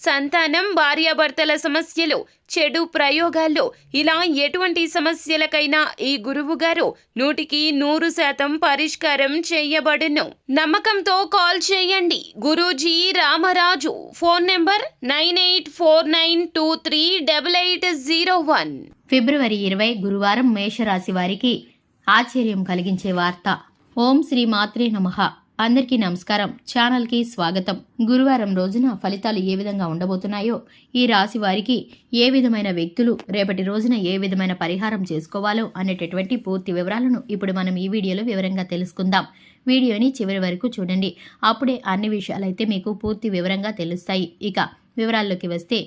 సంతానం భార్యాభర్తల సమస్యలు చెడు ప్రయోగాల్లో. ఇలా ఎటువంటి సమస్యలకైనా ఈ గురువు గారు నూటికి నూరు శాతం పరిష్కారం చేయబడును. నమ్మకంతో కాల్ చేయండి. Guruji Ramaraju. Phone number nine eight four nine two three double eight zero one. ఫిబ్రవరి ఇరవై గురువారం మేషరాశి వారికి ఆశ్చర్యం కలిగించే వార్త. ఓం శ్రీ మాత్రే నమః. అందరికీ నమస్కారం. ఛానల్కి స్వాగతం. గురువారం రోజున ఫలితాలు ఏ విధంగా ఉండబోతున్నాయో ఈ రాశి వారికి ఏ విధమైన వ్యక్తులు రేపటి రోజున ఏ విధమైన పరిహారం చేసుకోవాలో అనేటటువంటి పూర్తి వివరాలను ఇప్పుడు మనం ఈ వీడియోలో వివరంగా తెలుసుకుందాం. వీడియోని చివరి వరకు చూడండి. అప్పుడే అన్ని విషయాలైతే మీకు పూర్తి వివరంగా తెలుస్తాయి. ఇక వివరాల్లోకి వస్తే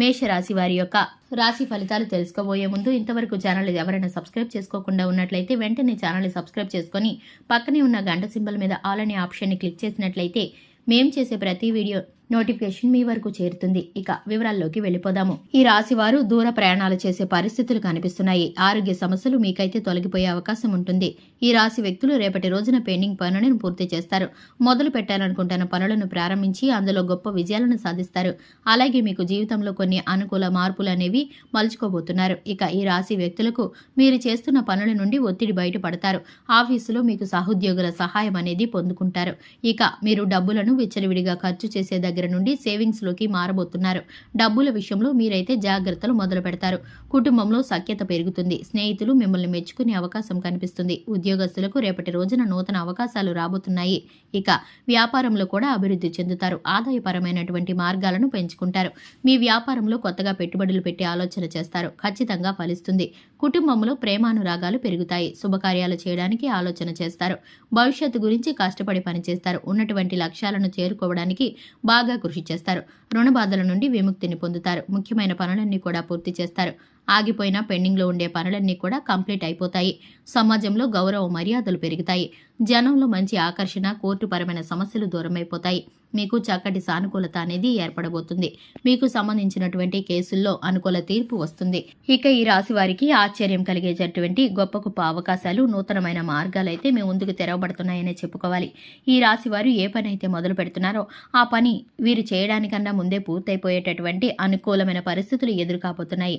మేషరాశి వారి యొక్క రాశి ఫలితాలు తెలుసుకోబోయే ముందు ఇంతవరకు ఛానల్ ఎవరైనా సబ్స్క్రైబ్ చేసుకోకుండా ఉన్నట్లయితే వెంటనే ఛానల్ సబ్స్క్రైబ్ చేసుకొని పక్కనే ఉన్న గంట సింబల్ మీద ఆల్ అనే ఆప్షన్ని క్లిక్ చేసినట్లయితే మేం చేసే ప్రతి వీడియో నోటిఫికేషన్ మీ వరకు చేరుతుంది. ఇక వివరాల్లోకి వెళ్ళిపోదాము. ఈ రాశి వారు దూర ప్రయాణాలు చేసే పరిస్థితులు కనిపిస్తున్నాయి. ఆరోగ్య సమస్యలు మీకైతే తొలగిపోయే అవకాశం ఉంటుంది. ఈ రాశి వ్యక్తులు రేపటి రోజున పెండింగ్ పనులను పూర్తి చేస్తారు. మొదలు పెట్టాలనుకుంటున్న పనులను ప్రారంభించి అందులో గొప్ప విజయాలను సాధిస్తారు. అలాగే మీకు జీవితంలో కొన్ని అనుకూల మార్పులు అనేవి మలుచుకోబోతున్నారు. ఇక ఈ రాశి వ్యక్తులకు మీరు చేస్తున్న పనుల నుండి ఒత్తిడి బయటపడతారు. ఆఫీసులో మీకు సహోద్యోగుల సహాయం అనేది పొందుకుంటారు. ఇక మీరు డబ్బులను విచ్చలవిడిగా ఖర్చు చేసే దగ్గర నుండి సేవింగ్స్లోకి మారబోతున్నారు. డబ్బుల విషయంలో మీరైతే జాగ్రత్తలు మొదలు పెడతారు. కుటుంబంలో సఖ్యత పెరుగుతుంది. స్నేహితులు మిమ్మల్ని మెచ్చుకునే అవకాశం కనిపిస్తుంది. ఉద్యోగస్తులకు రేపటి రోజున నూతన అవకాశాలు రాబోతున్నాయి. ఇక వ్యాపారంలో కూడా అభివృద్ధి చెందుతారు. ఆదాయపరమైనటువంటి మార్గాలను పెంచుకుంటారు. మీ వ్యాపారంలో కొత్తగా పెట్టుబడులు పెట్టి ఆలోచన చేస్తారు. ఖచ్చితంగా ఫలిస్తుంది. కుటుంబంలో ప్రేమానురాగాలు పెరుగుతాయి. శుభకార్యాలు చేయడానికి ఆలోచన చేస్తారు. భవిష్యత్తు గురించి కష్టపడి పనిచేస్తారు. ఉన్నటువంటి లక్ష్యాలను చేరుకోవడానికి బాగా కృషి చేస్తారు. రుణ బాధల నుండి విముక్తిని పొందుతారు. ముఖ్యమైన పనులన్నీ కూడా పూర్తి చేస్తారు. ఆగిపోయిన పెండింగ్లో ఉండే పనులన్నీ కూడా కంప్లీట్ అయిపోతాయి. సమాజంలో గౌరవ మర్యాదలు పెరుగుతాయి. జనంలో మంచి ఆకర్షణ కోర్టుపరమైన సమస్యలు దూరమైపోతాయి. మీకు చక్కటి సానుకూలత అనేది ఏర్పడబోతుంది. మీకు సంబంధించినటువంటి కేసుల్లో అనుకూల తీర్పు వస్తుంది. ఇక ఈ రాశి వారికి ఆశ్చర్యం కలిగేటటువంటి గొప్ప గొప్ప అవకాశాలు నూతనమైన మార్గాలు అయితే మీ ముందుకు తెరవబడుతున్నాయనే చెప్పుకోవాలి. ఈ రాశి వారు ఏ పని అయితే మొదలు పెడుతున్నారో ఆ పని వీరు చేయడానికన్నా ముందే పూర్తయిపోయేటటువంటి అనుకూలమైన పరిస్థితులు ఎదురు కాబోతున్నాయి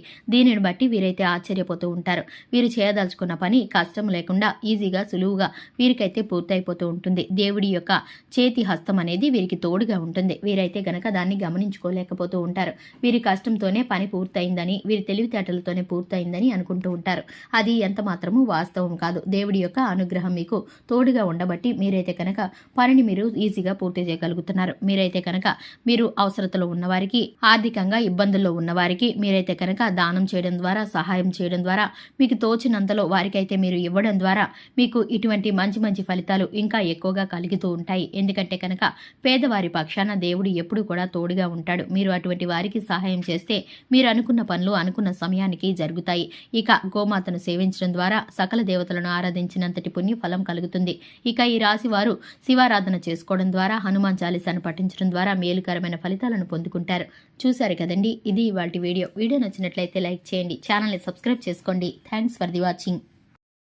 దీనిని బట్టి వీరైతే ఆశ్చర్యపోతూ ఉంటారు. వీరు చేయదలుచుకున్న పని కష్టం లేకుండా ఈజీగా సులువుగా వీరికైతే పూర్తయిపోతూ ఉంటుంది. దేవుడి యొక్క చేతి హస్తం అనేది వీరికి తోడుగా ఉంటుంది. వీరైతే గనక దాన్ని గమనించుకోలేకపోతూ ఉంటారు. వీరి కష్టంతోనే పని పూర్తయిందని వీరి తెలివితేటలతోనే పూర్తయిందని అనుకుంటూ ఉంటారు. అది ఎంత మాత్రము వాస్తవం కాదు. దేవుడి యొక్క అనుగ్రహం మీకు తోడుగా ఉండబట్టి మీరైతే కనుక పనిని మీరు ఈజీగా పూర్తి చేయగలుగుతున్నారు. మీరైతే కనుక మీరు అవసరతలో ఉన్నవారికి ఆర్థికంగా ఇబ్బందుల్లో ఉన్నవారికి మీరైతే కనుక దానం చేయడం ద్వారా సహాయం చేయడం ద్వారా మీకు తోచినంతలో వారికైతే మీరు ఇవ్వడం ద్వారా మీకు ఇటువంటి మంచి మంచి ఫలితాలు ఇంకా ఎక్కువగా కలుగుతూ ఉంటాయి. ఎందుకంటే కనుక పేదవారి పక్షాన దేవుడు ఎప్పుడు కూడా తోడుగా ఉంటాడు. మీరు అటువంటి వారికి సహాయం చేస్తే మీరు అనుకున్న పనులు అనుకున్న సమయానికి జరుగుతాయి. ఇక గోమాతను సేవించడం ద్వారా సకల దేవతలను ఆరాధించినంతటి పుణ్య ఫలం కలుగుతుంది. ఇక ఈ రాశి వారు శివారాధన చేసుకోవడం ద్వారా హనుమాన్ చాలీసాను పఠించడం ద్వారా మేలుకరమైన ఫలితాలను పొందుకుంటారు. చూశారు కదండి? ఇది ఇవాటి వీడియో. వీడియో నచ్చినట్లయితే లైక్ చేయండి. ఛానల్ని సబ్స్క్రైబ్ చేసుకోండి. Thanks for the watching